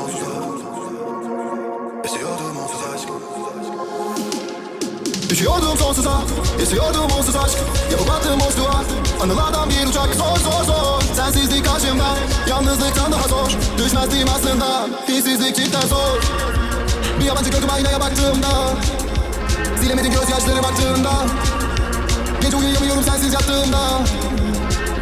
sans suza Esiyordum onsuz aşk. Düşüyordum sonsuza Esiyordum onsuz aşk Yapamadım boşluğa Anılardan bir uçak zor zor zor. Sensizlik karşımda Yalnızlıktan daha zor. Düşmezdim aslında Dilsizlik cidden zor. Bir yabancı gördüm aynaya baktığımda. Silemedim gözyaşları baktığımda. Gece uyuyamıyorum sensiz yattığımda.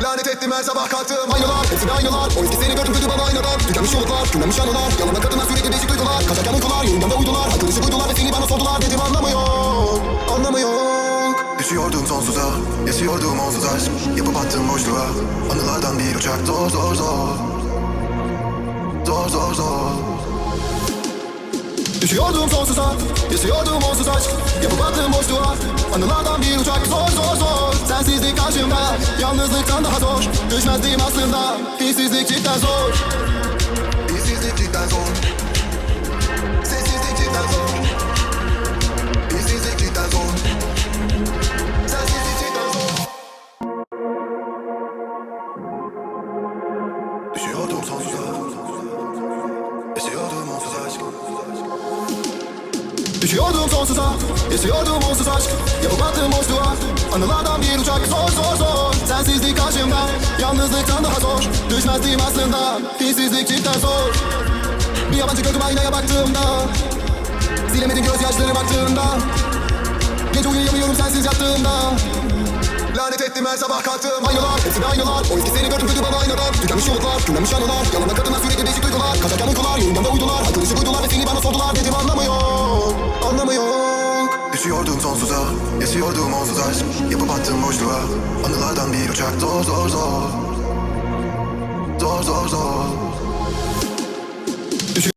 Lanet ettim her sabah kalktığım aynalar Hepsi de aynalar O eski seni gördüm kötü bana aynadan Tükenmiş umutlar, tükenmiş anılar. Yalana kadına sürekli değişik duygular. Kaçarken uykular, yeniden de uydular. Haykırışı duydular ve seni bana sordular. Dedim anlamıyor, anlamıyor Düşüyordum sonsuza, yaşıyordum onsuz aşk Yapıp attığım boşluğa, anılardan bir uçak. Zor zor zor. Zor zor zor. Düşüyordum sonsuza Yaşıyordum onsuz aşk Yapıp attığım boşluğa Anılardan bir uçak. Zor zor zor Sensizlik karşımda. Yalnızlıktan daha zor. Düşmezdim aslında. Hiçsizlik cidden zor. İşsizlik cidden zor Düşüyordum sonsuza Yaşıyordum onsuz aşk. Yapıp attığım boşluğa Anılardan bir uçak. Zor zor zor. Sensizlik karşımda Yalnızlıktan daha zor. Düşmezdim aslında Hiçsizlik cidden zor. Bir yabancı gördüm aynaya baktığımda Silemedim gözyaşları baktığımda. Gece uyuyamıyorum sensiz yattığımda. Lanet ettim her sabah kalktığım aynalar Hepsi de aynalar O eski seni gördüm kötü aynadan Tükenmiş umutlar, tükenmiş anılar Yalana kadına sürekli değişik duygular. Kaçarken uykular, de uydular. Haykırışı duydular ve seni bana sordular. Dedim anlamıyor, anlamıyor. Düşüyordum sonsuza, yaşıyordum onsuz aşk. Yapıp attığım boşluğa, anılardan bir uçak. Zor zor zor. Zor zor zor